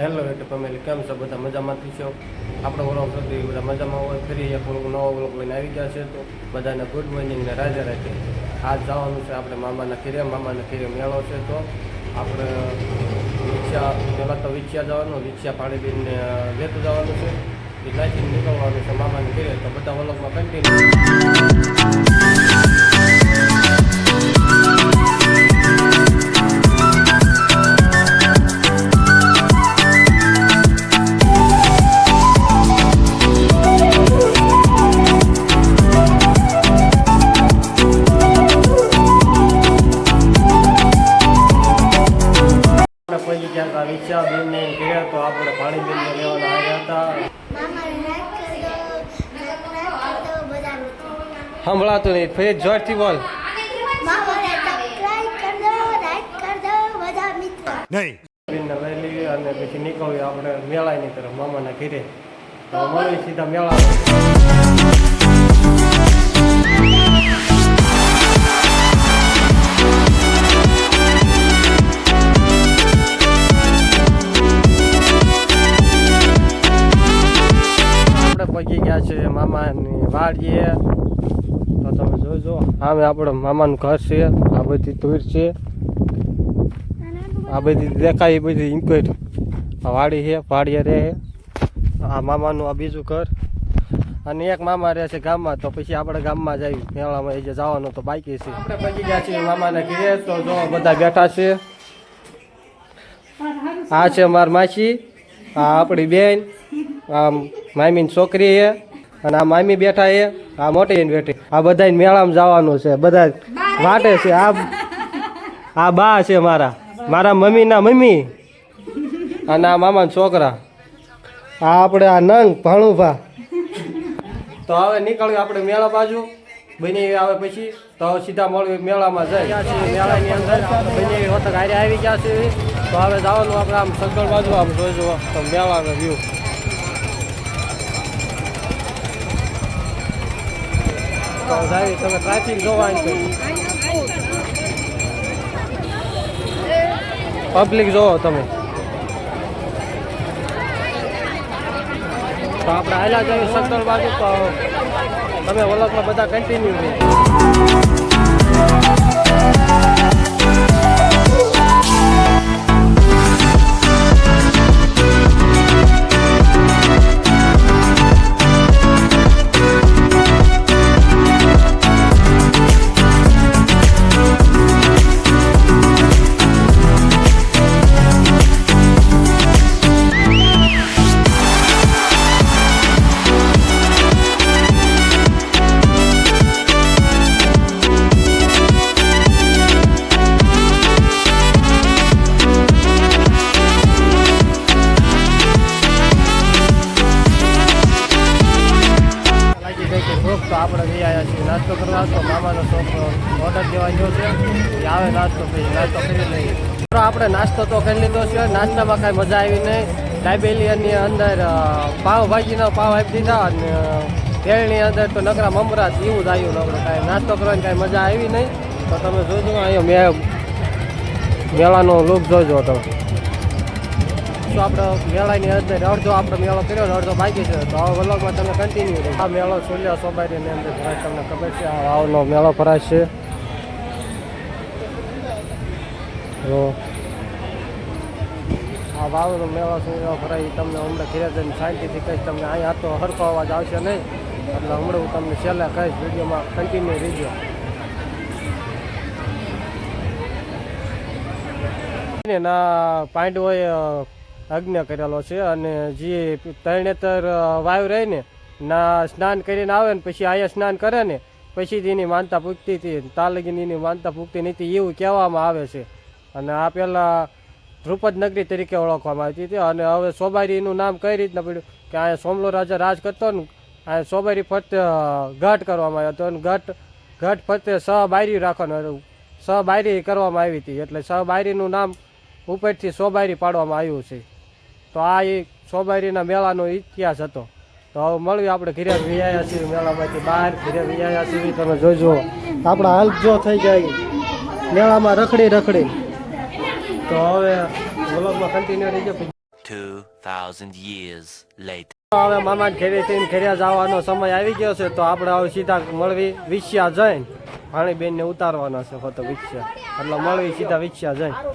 Hello એટલે family કેમ છો? બધા મજામાંથી છો? આપણે ઓળખ સુધી બધા મજામાં હોય, ફરી એક ઓળખ નવો ઓળખ લઈને આવી ગયા છે તો બધાને ગુડ મોર્નિંગ ને રાજા રાખે. આજ જવાનું છે આપણે મામાના ખીરે મામાના ખીરે મેળો છે તો આપણે વિછ્યા પહેલાં તો વિછ્યા જવાનું વિછ્યા પાણીબીનને લેતું જવાનું છે. એ નાખીને નીકળવાનું છે મામાને ખીરે તો બધા ઓળખમાં કન્ટિન્યુ જગ્યા વિછ્યા બેનને ગયા તો આપણે પાણીબીનને લેવાના આવ્યા હતા. સંભળાતું નહીં ફરી જોરથી બોલ. નહીં. લઈ લઈએ અને પછી નીકળીએ આપણે મેળાની તરફ મામાના ઘીરે. તો મળીએ સીધા મેળા વાડીએ તો તમે જોજો. આમે આપણે મામાનું ઘર છે. આ બધી ધૂર છે. આ બધી દેખાય, એ બધી ઇન્ક્વાયર આ વાડી છે, વાડીએ રહે. આ મામાનું આ બીજું ઘર. અને એક મામા રહે છે ગામમાં, તો પછી આપણે ગામમાં જઈ મેળામાં એ જે જવાનું તો બાકી છે. આપણે પહોંચી ગયા છીએ મામાને ઘરે, તો જો બધા બેઠા છે. આ છે મારી માસી, આ આપણી બેન, આમ મામીની છોકરી છે. અને આ મામી બેઠા એ આ મોટી બેઠી આ બધા મેળામાં જવાનું છે બધા વાટે છે. આ આ બા છે મારા. મારા મમ્મીના મમ્મી. અને આ મામાના છોકરા. આ આપણે આ નંગ ભાણુભા. તો હવે નીકળ્યું આપણે મેળા બાજુ. બની આવે પછી. તો સીધા મળ્યું મેળામાં જાય મેળાની અંદર બની વખત હારે આવી ગયા છે. તો હવે જવાનું આપણે આમ સગળ બાજુ આમ જોઈજો તો મેળાનો વ્યૂ તો જાય તમે ટ્રાફિક જોવા પબ્લિક જોવો તમે. તો આપણે આયલા જઈએ સત્તર બાજુ તો તમે વલકમાં બધા કન્ટિન્યુ રહી. ઓર્ડર જેવા જો છે આવે નાસ્તો પછી નાસ્તો કરી લઈએ. આપણે નાસ્તો તો કરી લીધો છે, નાસ્તામાં કાંઈ મજા આવી નહીં. ડાયબેલિયનની અંદર પાવભાજીનો પાવ આપી દીધા અને તેલની અંદર તો નકરા મમરા એવું જ આવ્યું નકરું. કાંઈ નાસ્તો કરવાની કાંઈ મજા આવી નહીં. તો તમે જોજો, અહીંયા મેં મેળાનો લુક જોજો તમે. તો આપણે મેળાની અંદર અડધો આપણે મેળો કર્યો ને અડધો બાકી છે. તો હવે વલોગમાં તમે કન્ટિન્યુ આ મેળો સોલિયા સોબારીની અંદર ભરાય. તમને ખબર છે, આ વાવનો મેળો ભરાય છે. તો આ વાવનો મેળો સોલિયા ભરાય તમને હમણાં ઘરે જઈને શાંતિથી કહીશ. તમને અહીંયા તો હરખો અવાજ આવશે નહીં. એટલે હમણાં હું તમને છેલ્લે કહીશ, વિડીયોમાં કન્ટિન્યુ રહીજો. ને ના, પાંડવોએ આજ્ઞા કરેલો છે અને જે તરણેતર વાયુ રહીને ના સ્નાન કરીને આવે ને પછી અહીંયા સ્નાન કરે ને પછી તેની માનતા પૂગતી હતી તાલગીન એની માનતા પૂગતી નથી એવું કહેવામાં આવે છે. અને આ પહેલાં ધ્રુપદ નગરી તરીકે ઓળખવામાં આવતી હતી અને હવે સોબારીનું નામ કઈ રીતના પડ્યું કે અહીંયા સોમલો રાજા રાજ કરતો ને અહીંયા સોબારી ફરતે ઘાટ કરવામાં આવ્યો હતો અને ઘાટ ઘાટ ફરતે સ બાયરી રાખવાનું હતું. બાયરી કરવામાં આવી હતી એટલે સ બાયરીનું નામ ઉપરથી સોબારી પાડવામાં આવ્યું છે. તો આ એ સોબારીના મેળાનો ઇતિહાસ હતો. તો હવે મળવી આપણે ઘરે વિયાયા છીએ મેળામાંથી બહાર ઘરે વિયાયા છીએ. તમે જોજો. આપણા હાલ જો થઈ જાય. મેળામાં રખડી રખડી. તો હવે વ્લોગમાં કન્ટિન્યુ રહી જાય 2,000 years later. હવે મામા ઘેરે થઈને ઘેરે જવાનો સમય આવી ગયો છે. તો આપણે હવે સીધા મળવી વિશ્યા જઈને. ભાણીબેનને ઉતારવાના છે ફોટો વિશ્યા એટલે મળવી સીધા વિશ્યા જઈને.